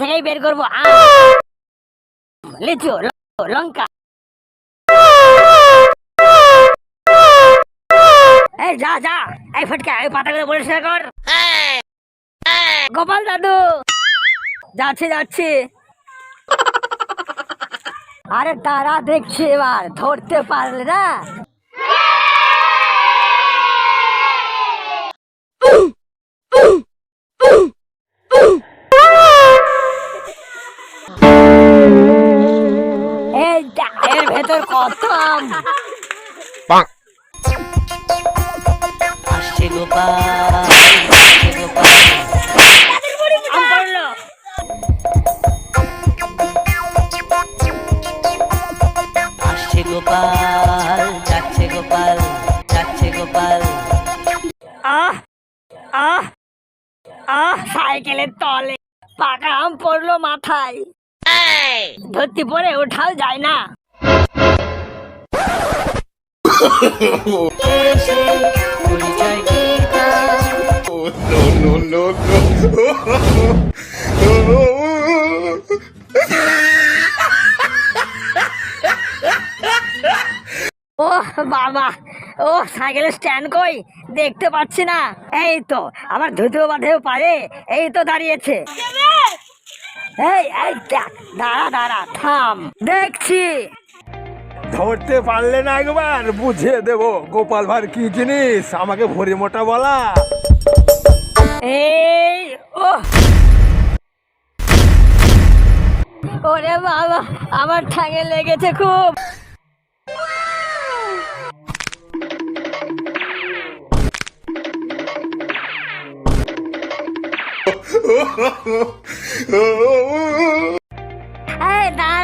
থেকেই বের করব। লিচু, লঙ্কা এই যা যা, এই ফটকা, এই পাতাগুলো পরিষ্কার কর। গোপাল দাদু, যাচ্ছি যাচ্ছি। আরে তারা দেখছি এবার, ধরতে পারলে না। আম আসছে গোপাল আসছে গোপাল। আম পড়ল। আসছে গোপাল যাচ্ছে গোপাল যাচ্ছে গোপাল। আহ আহ আহ সাইকেলের তলে পাকা আম পড়ল মাথায়। ধরতে পরে ওঠাও যায় না। No, no, no, no. ও বাবা ও সাইকেলের স্ট্যান্ড কই? দেখতে পাচ্ছি না। এই তো আমার ধুতেও বাঁধেও পারে। এই তো দাঁড়িয়েছে। এই এই দাঁড়া দাঁড়া থাম। দেখছি। ধরতে পারলে না একবার বুঝিয়ে দেব। গোপাল ভাঁড় কি জিনিস? আমাকে ভরি মোটা বলা। এই ও ওরে বাবা আমার ঠ্যাঙে লেগেছে খুব। এই দাঁড়া দাঁড়া।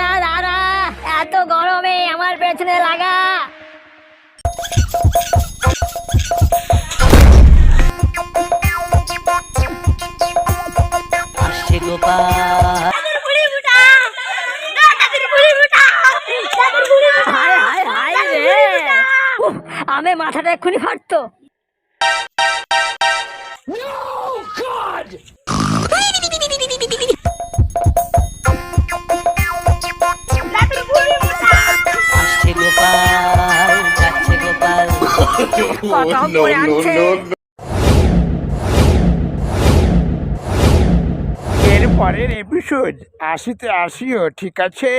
আমি মাথাটা এক্ষুনি ফাটতো কত no, no, no, no. পরের এপিসোড আসিতে আসিও ঠিক আছে?